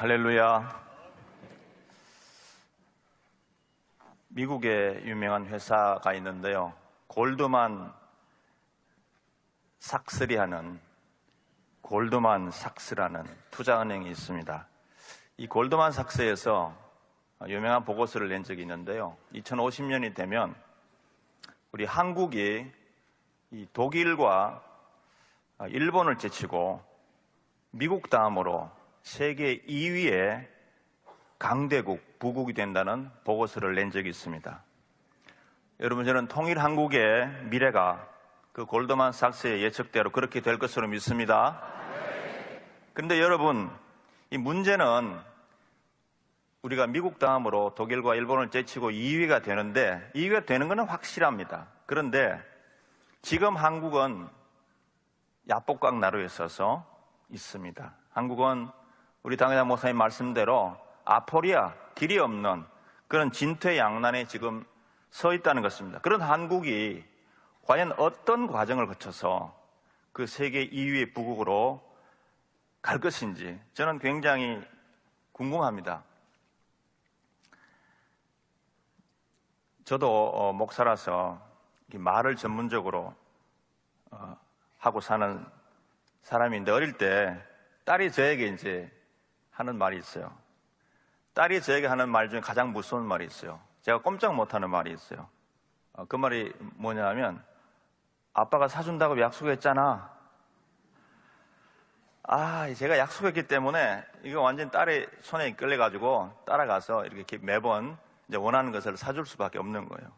할렐루야. 미국에 유명한 회사가 있는데요. 골드만 삭스리 하는 골드만 삭스라는 투자은행이 있습니다. 이 골드만 삭스에서 유명한 보고서를 낸 적이 있는데요. 2050년이 되면 우리 한국이 독일과 일본을 제치고 미국 다음으로 세계 2위의 강대국, 부국이 된다는 보고서를 낸 적이 있습니다. 여러분, 저는 통일 한국의 미래가 그 골드만 삭스의 예측대로 그렇게 될 것으로 믿습니다. 그런데 여러분, 이 문제는 우리가 미국 다음으로 독일과 일본을 제치고 2위가 되는데 2위가 되는 것은 확실합니다. 그런데 지금 한국은 야복강 나루에 서서 있습니다. 한국은 우리 당회장 목사님 말씀대로 아포리아 길이 없는 그런 진퇴양난에 지금 서 있다는 것입니다. 그런 한국이 과연 어떤 과정을 거쳐서 그 세계 2위의 부국으로 갈 것인지 저는 굉장히 궁금합니다. 저도 어, 목사라서 말을 전문적으로 어, 하고 사는 사람인데 어릴 때 딸이 저에게 이제 하는 말이 있어요. 딸이 저에게 하는 말 중에 가장 무서운 말이 있어요. 제가 꼼짝 못하는 말이 있어요. 어, 그 말이 뭐냐면 아빠가 사준다고 약속했잖아. 아, 제가 약속했기 때문에 이거 완전 딸의 손에 끌려가지고 따라가서 이렇게 매번 이제 원하는 것을 사줄 수밖에 없는 거예요.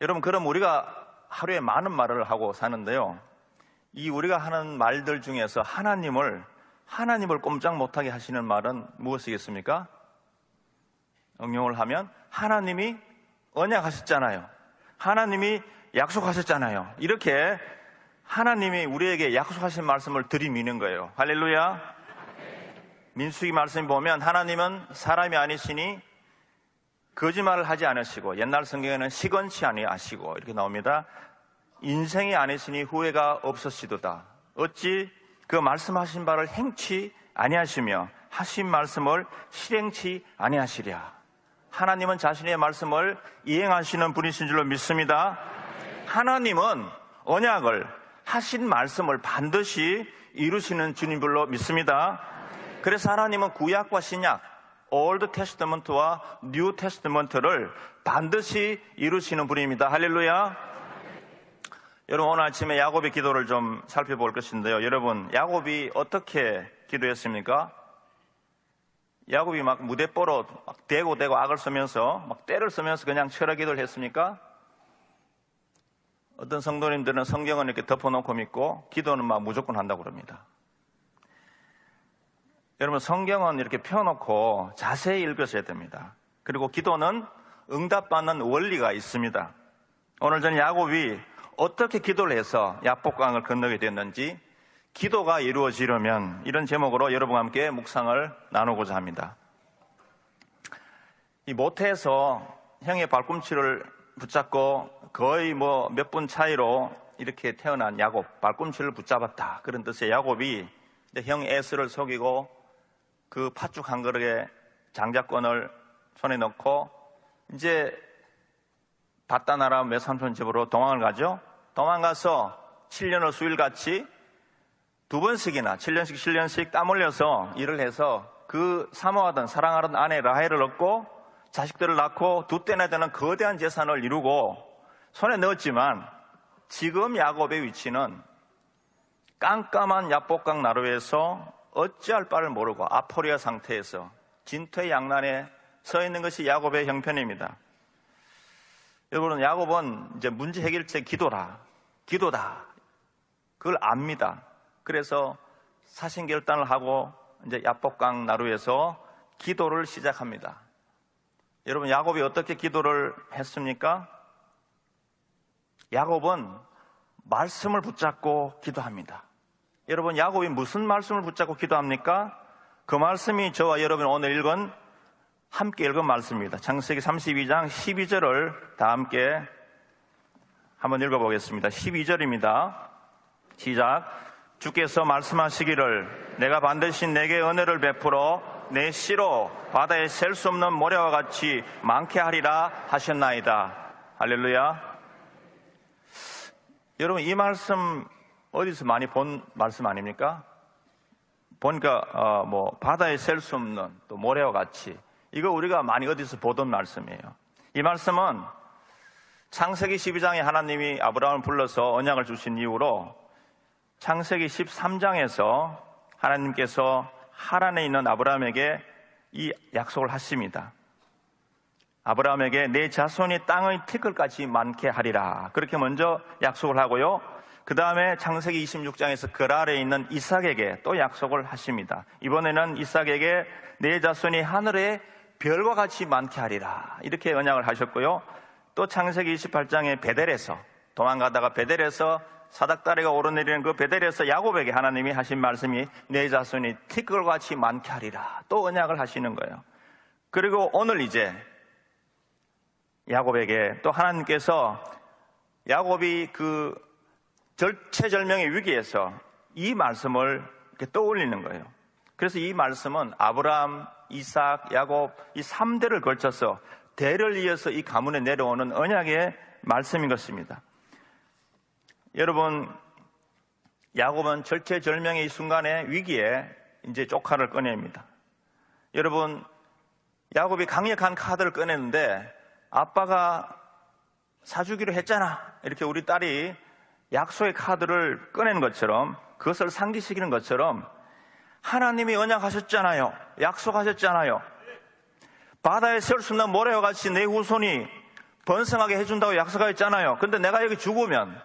여러분, 그럼 우리가 하루에 많은 말을 하고 사는데요. 이 우리가 하는 말들 중에서 하나님을 하나님을 꼼짝 못하게 하시는 말은 무엇이겠습니까? 응용을 하면 하나님이 언약하셨잖아요. 하나님이 약속하셨잖아요. 이렇게 하나님이 우리에게 약속하신 말씀을 들이미는 거예요. 할렐루야. 민수기 말씀 보면 하나님은 사람이 아니시니 거짓말을 하지 않으시고 옛날 성경에는 시건치 아니하시고 이렇게 나옵니다. 인생이 아니시니 후회가 없으시도다. 어찌 그 말씀하신 바를 행치 아니하시며 하신 말씀을 실행치 아니하시랴. 하나님은 자신의 말씀을 이행하시는 분이신 줄로 믿습니다. 하나님은 언약을 하신 말씀을 반드시 이루시는 주님들로 믿습니다. 그래서 하나님은 구약과 신약, 올드 테스트먼트와 뉴 테스트먼트를 반드시 이루시는 분입니다. 할렐루야. 여러분 오늘 아침에 야곱의 기도를 좀 살펴볼 것인데요. 여러분 야곱이 어떻게 기도했습니까? 야곱이 막 무대뽀로 막 대고 대고 악을 쓰면서 막 때를 쓰면서 그냥 철학 기도를 했습니까? 어떤 성도님들은 성경은 이렇게 덮어놓고 믿고 기도는 막 무조건 한다고 그럽니다. 여러분 성경은 이렇게 펴놓고 자세히 읽으셔야 됩니다. 그리고 기도는 응답받는 원리가 있습니다. 오늘 저는 야곱이 어떻게 기도를 해서 야복강을 건너게 됐는지 기도가 이루어지려면 이런 제목으로 여러분과 함께 묵상을 나누고자 합니다. 이 모태에서 형의 발꿈치를 붙잡고 거의 뭐 몇 분 차이로 이렇게 태어난 야곱, 발꿈치를 붙잡았다. 그런 뜻의 야곱이 형 에스를 속이고 그 팥죽 한 그릇에 장자권을 손에 넣고 이제 바다 나라 외삼촌 집으로 도망을 가죠. 도망가서 7년을 수일같이 두 번씩이나 7년씩 7년씩 땀 흘려서 일을 해서 그 사모하던 사랑하던 아내 라헬을 얻고 자식들을 낳고 두 때나 되는 거대한 재산을 이루고 손에 넣었지만 지금 야곱의 위치는 깜깜한 야복강 나루에서 어찌할 바를 모르고 아포리아 상태에서 진퇴양난에 서 있는 것이 야곱의 형편입니다. 여러분, 야곱은 이제 문제 해결책 기도라. 기도다. 그걸 압니다. 그래서 사신 결단을 하고 이제 야복강 나루에서 기도를 시작합니다. 여러분 야곱이 어떻게 기도를 했습니까? 야곱은 말씀을 붙잡고 기도합니다. 여러분 야곱이 무슨 말씀을 붙잡고 기도합니까? 그 말씀이 저와 여러분 오늘 읽은 함께 읽은 말씀입니다. 창세기 32장 12절을 다 함께 한번 읽어보겠습니다. 12절입니다. 시작. 주께서 말씀하시기를 내가 반드시 내게 은혜를 베풀어 내 씨로 바다에 셀 수 없는 모래와 같이 많게 하리라 하셨나이다. 할렐루야. 여러분 이 말씀 어디서 많이 본 말씀 아닙니까? 보니까 어, 뭐 바다에 셀 수 없는 또 모래와 같이 이거 우리가 많이 어디서 보던 말씀이에요. 이 말씀은 창세기 12장에 하나님이 아브라함을 불러서 언약을 주신 이후로 창세기 13장에서 하나님께서 하란에 있는 아브라함에게 이 약속을 하십니다. 아브라함에게 내 자손이 땅의 티끌까지 많게 하리라. 그렇게 먼저 약속을 하고요. 그 다음에 창세기 26장에서 그 아래에 있는 이삭에게 또 약속을 하십니다. 이번에는 이삭에게 내 자손이 하늘에 별과 같이 많게 하리라. 이렇게 언약을 하셨고요. 또 창세기 28장에 베델에서 도망가다가 베델에서 사닥다리가 오르내리는 그 베델에서 야곱에게 하나님이 하신 말씀이 내 자손이 티끌같이 많게 하리라. 또 언약을 하시는 거예요. 그리고 오늘 이제 야곱에게 또 하나님께서 야곱이 그 절체절명의 위기에서 이 말씀을 이렇게 떠올리는 거예요. 그래서 이 말씀은 아브라함, 이삭, 야곱 이 3대를 걸쳐서 대를 이어서 이 가문에 내려오는 언약의 말씀인 것입니다. 여러분, 야곱은 절체절명의 이 순간에 위기에 이제 조카를 꺼냅니다. 여러분, 야곱이 강력한 카드를 꺼냈는데 아빠가 사주기로 했잖아. 이렇게 우리 딸이 약속의 카드를 꺼내는 것처럼 그것을 상기시키는 것처럼 하나님이 언약하셨잖아요. 약속하셨잖아요. 바다에 셀수 있는 모래와 같이 내 후손이 번성하게 해준다고 약속하셨잖아요. 근데 내가 여기 죽으면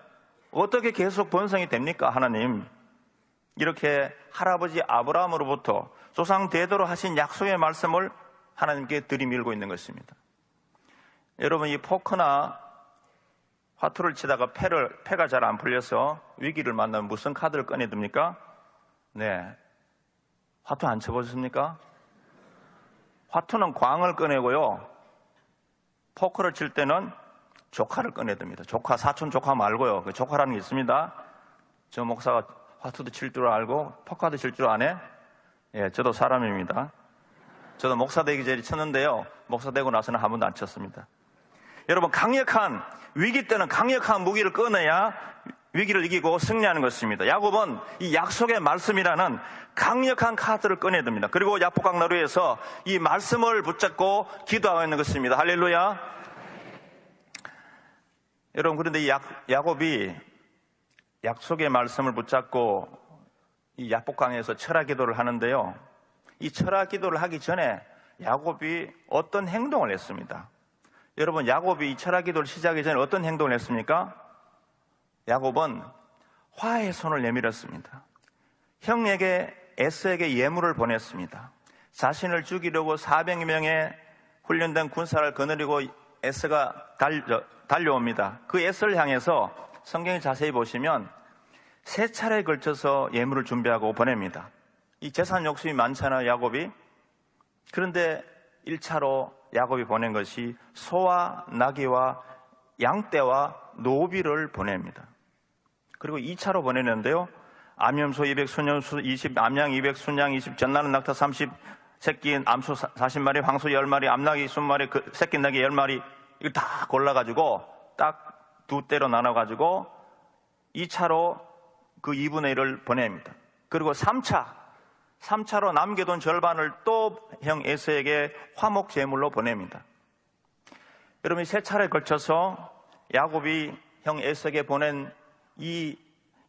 어떻게 계속 번성이 됩니까, 하나님? 이렇게 할아버지 아브라함으로부터 조상 대대로 하신 약속의 말씀을 하나님께 들이밀고 있는 것입니다. 여러분, 이 포크나 화투를 치다가 패를, 패가 잘 안 풀려서 위기를 만나면 무슨 카드를 꺼내듭니까? 네. 화투 안 쳐보셨습니까? 화투는 광을 꺼내고요. 포크를 칠 때는 조카를 꺼내듭니다. 조카, 사촌 조카 말고요. 그 조카라는 게 있습니다. 저 목사가 화투도 칠 줄 알고 포카도 칠 줄 아네? 예, 저도 사람입니다. 저도 목사 되기 전에 쳤는데요. 목사 되고 나서는 한 번도 안 쳤습니다. 여러분, 강력한, 위기 때는 강력한 무기를 꺼내야 위기를 이기고 승리하는 것입니다. 야곱은 이 약속의 말씀이라는 강력한 카드를 꺼내듭니다. 그리고 야포강나루에서 이 말씀을 붙잡고 기도하고 있는 것입니다. 할렐루야. 여러분, 그런데 이 야, 야곱이 약속의 말씀을 붙잡고 이 야복강에서 철학 기도를 하는데요. 이 철학 기도를 하기 전에 야곱이 어떤 행동을 했습니다. 여러분, 야곱이 이 철학 기도를 시작하기 전에 어떤 행동을 했습니까? 야곱은 화의 손을 내밀었습니다. 형에게 에스에게 예물을 보냈습니다. 자신을 죽이려고 400명의 훈련된 군사를 거느리고 에스가 달려, 달려 옵니다. 그 에스를 향해서 성경을 자세히 보시면 세 차례에 걸쳐서 예물을 준비하고 보냅니다. 이 재산 욕심이 많잖아요, 야곱이. 그런데 1차로 야곱이 보낸 것이 소와 나귀와 양떼와 노비를 보냅니다. 그리고 2차로 보내는데요. 암염소 200, 순염소 20, 암양 200, 순양 20, 전나는 낙타 30, 새끼 암소 40마리, 황소 10마리, 암나귀 20마리, 그 새끼 나귀 10마리 이걸 다 골라가지고 딱 두 대로 나눠가지고 2차로 그 2분의 1을 보냅니다. 그리고 3차, 3차로 남겨둔 절반을 또 형 에서에게 화목 제물로 보냅니다. 여러분 세 차례에 걸쳐서 야곱이 형 에서에게 보낸 이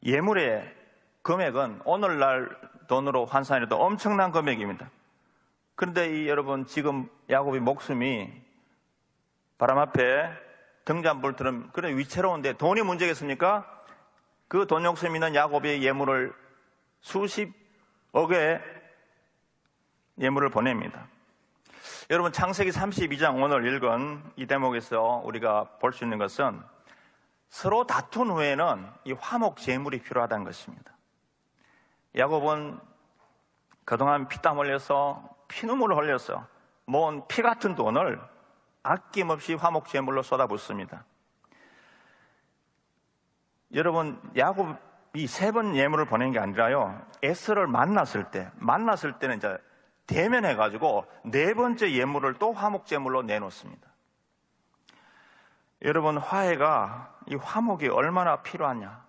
예물의 금액은 오늘날 돈으로 환산해도 엄청난 금액입니다. 그런데 이 여러분 지금 야곱의 목숨이 바람 앞에 등잔불처럼 그런 위태로운데 돈이 문제겠습니까? 그 돈 욕심 있는 야곱의 예물을 수십억의 예물을 보냅니다. 여러분 창세기 32장 오늘 읽은 이 대목에서 우리가 볼 수 있는 것은 서로 다툰 후에는 이 화목 제물이 필요하다는 것입니다. 야곱은 그동안 피땀 흘려서 피눈물을 흘려서 모은 피 같은 돈을 아낌없이 화목 제물로 쏟아붓습니다. 여러분 야곱 이 세 번 예물을 보낸 게 아니라요. 에스를 만났을 때, 만났을 때는 이제 대면해 가지고 네 번째 예물을 또 화목 제물로 내놓습니다. 여러분, 화해가 이 화목이 얼마나 필요하냐?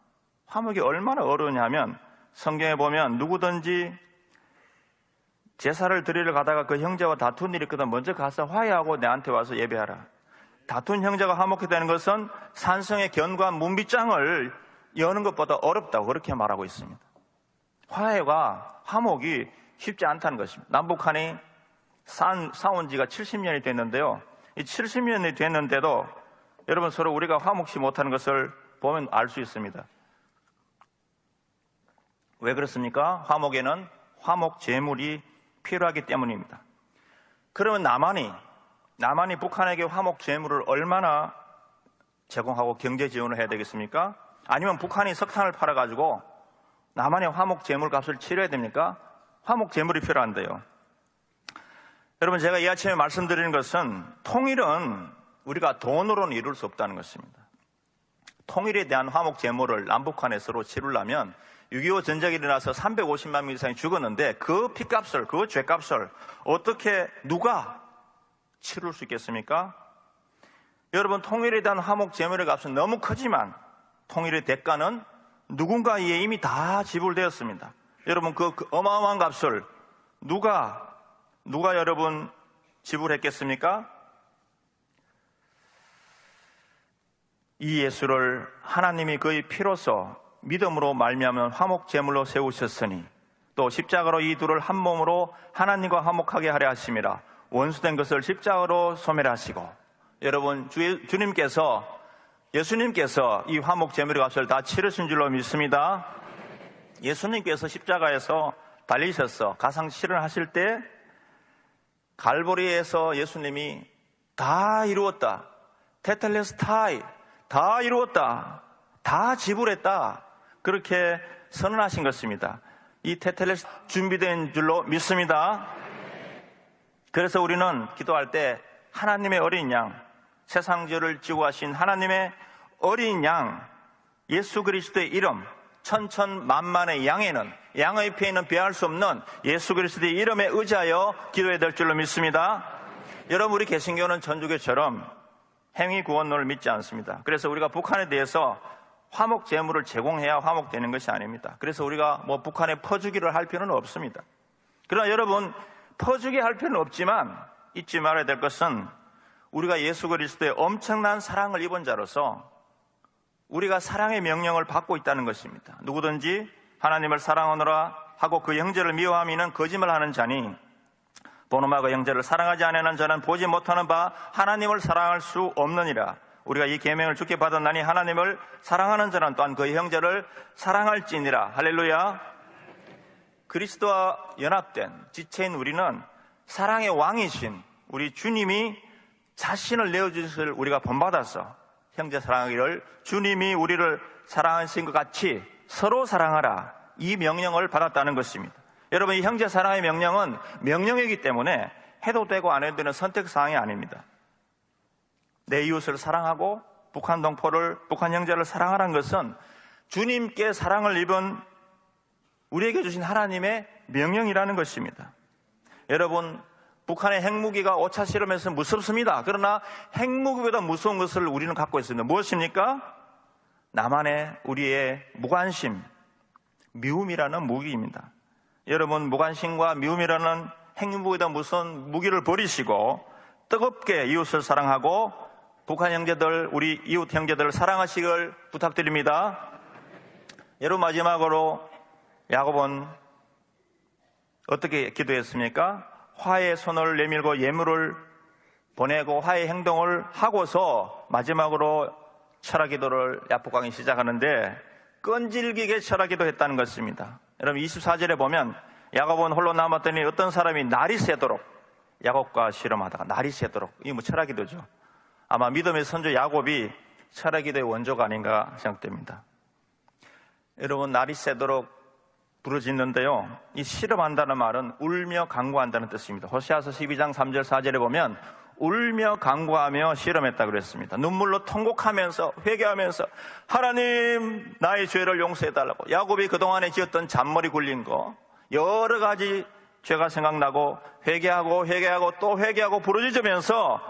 화목이 얼마나 어려우냐면 성경에 보면 누구든지 제사를 드리러 가다가 그 형제와 다툰 일이 있거든 먼저 가서 화해하고 내한테 와서 예배하라. 다툰 형제가 화목해 되는 것은 산성의 견고한 문빗장을 여는 것보다 어렵다고 그렇게 말하고 있습니다. 화해가 화목이 쉽지 않다는 것입니다. 남북한이 산, 싸운 지가 70년이 됐는데요. 이 70년이 됐는데도 여러분 서로 우리가 화목시 못하는 것을 보면 알 수 있습니다. 왜 그렇습니까? 화목에는 화목 제물이 필요하기 때문입니다. 그러면 남한이 남한이 북한에게 화목 제물을 얼마나 제공하고 경제 지원을 해야 되겠습니까? 아니면 북한이 석탄을 팔아 가지고 남한의 화목 제물 값을 치러야 됩니까? 화목 제물이 필요한데요. 여러분 제가 이 아침에 말씀드리는 것은 통일은 우리가 돈으로는 이룰 수 없다는 것입니다. 통일에 대한 화목 제물을 남북한에 서로 치르려면 6.25 전쟁이 일어나서 350만 명 이상이 죽었는데 그 피값을, 그 죄값을 어떻게 누가 치룰 수 있겠습니까? 여러분 통일에 대한 화목 제물의 값은 너무 크지만 통일의 대가는 누군가에 이미 다 지불되었습니다. 여러분 그, 그 어마어마한 값을 누가 누가 여러분 지불했겠습니까? 이 예수를 하나님이 그의 피로써 믿음으로 말미암은 화목 제물로 세우셨으니 또 십자가로 이 둘을 한 몸으로 하나님과 화목하게 하려 하심이라 원수된 것을 십자가로 소멸하시고 여러분 주, 주님께서 예수님께서 이 화목 제물의 값을 다 치르신 줄로 믿습니다. 예수님께서 십자가에서 달리셔서 가상 실현하실 때 갈보리에서 예수님이 다 이루었다. 테텔레스타이 다 이루었다. 다 지불했다. 그렇게 선언하신 것입니다. 이 테텔레스 준비된 줄로 믿습니다. 그래서 우리는 기도할 때 하나님의 어린 양, 세상 죄를 지고 하신 하나님의 어린 양, 예수 그리스도의 이름, 천천만만의 양에는 양의 피에는 비할 수 없는 예수 그리스도의 이름에 의지하여 기도해야 될 줄로 믿습니다. 여러분 우리 개신교는 전주교처럼 행위 구원론을 믿지 않습니다. 그래서 우리가 북한에 대해서 화목 제물을 제공해야 화목되는 것이 아닙니다. 그래서 우리가 뭐 북한에 퍼주기를 할 필요는 없습니다. 그러나 여러분 퍼주기 할 필요는 없지만 잊지 말아야 될 것은 우리가 예수 그리스도의 엄청난 사랑을 입은 자로서 우리가 사랑의 명령을 받고 있다는 것입니다. 누구든지 하나님을 사랑하노라 하고 그 형제를 미워함이는 거짓말하는 자니 그 형제를 사랑하지 않는 자는 보지 못하는 바 하나님을 사랑할 수 없느니라. 우리가 이 계명을 주게 받았나니 하나님을 사랑하는 자는 또한 그 형제를 사랑할지니라. 할렐루야. 그리스도와 연합된 지체인 우리는 사랑의 왕이신 우리 주님이 자신을 내어주실 우리가 본받아서 형제 사랑하기를 주님이 우리를 사랑하신 것 같이 서로 사랑하라. 이 명령을 받았다는 것입니다. 여러분, 이 형제 사랑의 명령은 명령이기 때문에 해도 되고 안 해도 되는 선택 사항이 아닙니다. 내 이웃을 사랑하고 북한 동포를, 북한 형제를 사랑하라는 것은 주님께 사랑을 입은 우리에게 주신 하나님의 명령이라는 것입니다. 여러분, 북한의 핵무기가 5차 실험에서 무섭습니다. 그러나 핵무기보다 무서운 것을 우리는 갖고 있습니다. 무엇입니까? 나만의 우리의 무관심, 미움이라는 무기입니다. 여러분, 무관심과 미움이라는 핵무기보다 무서운 무기를 버리시고 뜨겁게 이웃을 사랑하고 북한 형제들, 우리 이웃 형제들을 사랑하시길 부탁드립니다. 여러분 마지막으로 야곱은 어떻게 기도했습니까? 화해 손을 내밀고 예물을 보내고 화해 행동을 하고서 마지막으로 철학 기도를 야복강이 시작하는데 끈질기게 철학 기도했다는 것입니다. 여러분 24절에 보면 야곱은 홀로 남았더니 어떤 사람이 날이 새도록 야곱과 실험하다가 날이 새도록 이게 뭐 철학 기도죠. 아마 믿음의 선조 야곱이 철학 기도의 원조가 아닌가 생각됩니다. 여러분 날이 새도록 부르짖는데요. 이 실험한다는 말은 울며 강구한다는 뜻입니다. 호시아서 12장 3절 4절에 보면 울며 간구하며 실험했다 그랬습니다. 눈물로 통곡하면서 회개하면서 하나님 나의 죄를 용서해 달라고 야곱이 그동안에 지었던 잔머리 굴린 거 여러 가지 죄가 생각나고 회개하고 회개하고 또 회개하고 부르짖으면서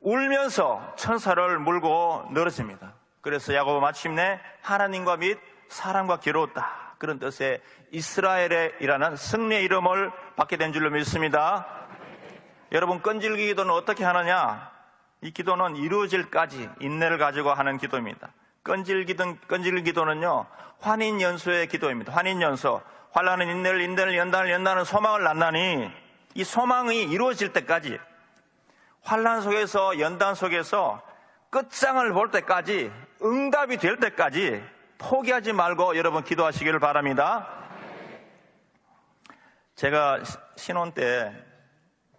울면서 천사를 물고 늘어집니다. 그래서 야곱은 마침내 하나님과 및 사람과 기로웠다. 그런 뜻의 이스라엘이라는 승리의 이름을 받게 된 줄로 믿습니다. 여러분 끈질기 기도는 어떻게 하느냐? 이 기도는 이루어질까지 인내를 가지고 하는 기도입니다. 끈질기든 끈질기 기도는요 환인 연소의 기도입니다. 환인 연소 환란은 인내를 인내를 연단을 연단을 소망을 낳나니 이 소망이 이루어질 때까지 환란 속에서 연단 속에서 끝장을 볼 때까지 응답이 될 때까지 포기하지 말고 여러분 기도하시기를 바랍니다. 제가 신혼 때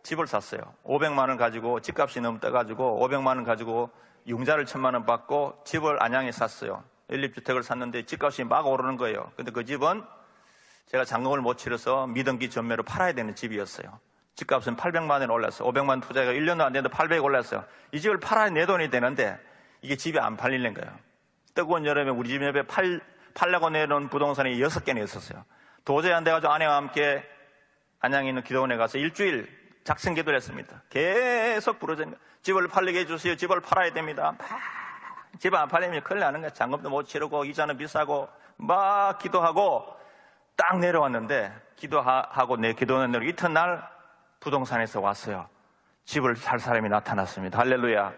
집을 샀어요. 500만 원 가지고 집값이 너무 떠가지고 500만 원 가지고 융자를 천만 원 받고 집을 안양에 샀어요. 연립주택을 샀는데 집값이 막 오르는 거예요. 근데 그 집은 제가 잔금을 못 치러서 미등기 전매로 팔아야 되는 집이었어요. 집값은 800만 원 올랐어요. 500만 원 투자가 1년도 안 됐는데 800 올랐어요. 이 집을 팔아야 내 돈이 되는데 이게 집이 안 팔리는 거예요. 뜨거운 여름에 우리 집 옆에 팔, 팔려고 내놓은 부동산이 6개나 있었어요. 도저히 안 돼가지고 아내와 함께 안양에 있는 기도원에 가서 일주일 작성 기도를 했습니다. 계속 부르짖는. 집을 팔리게 해주세요. 집을 팔아야 됩니다. 막집안 팔리면 큰일 나는 거야. 잔금도 못 치르고 이자는 비싸고 막 기도하고 딱 내려왔는데 기도하고 내 기도는 내려 이튿날 부동산에서 왔어요. 집을 살 사람이 나타났습니다. 할렐루야.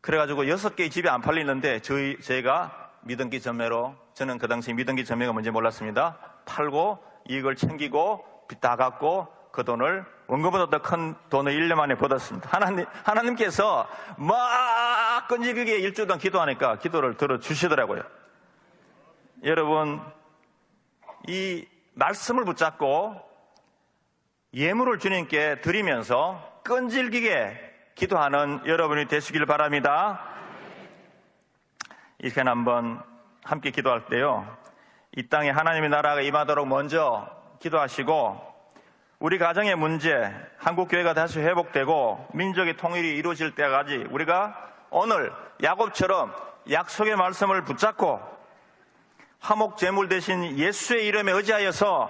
그래가지고 여섯 개의 집이 안 팔리는데 저희 제가 미등기 전매로 저는 그 당시 미등기 전매가 뭔지 몰랐습니다. 팔고 이익을 챙기고 빚 다 갚고 그 돈을 원금보다 더 큰 돈을 1년 만에 받았습니다. 하나님, 하나님께서 막 끈질기게 일주일 동안 기도하니까 기도를 들어주시더라고요. 여러분, 이 말씀을 붙잡고 예물을 주님께 드리면서 끈질기게 기도하는 여러분이 되시길 바랍니다. 이 시간 한번 함께 기도할 때요. 이 땅에 하나님의 나라가 임하도록 먼저 기도하시고 우리 가정의 문제, 한국교회가 다시 회복되고 민족의 통일이 이루어질 때까지 우리가 오늘 야곱처럼 약속의 말씀을 붙잡고 화목 제물 대신 예수의 이름에 의지하여서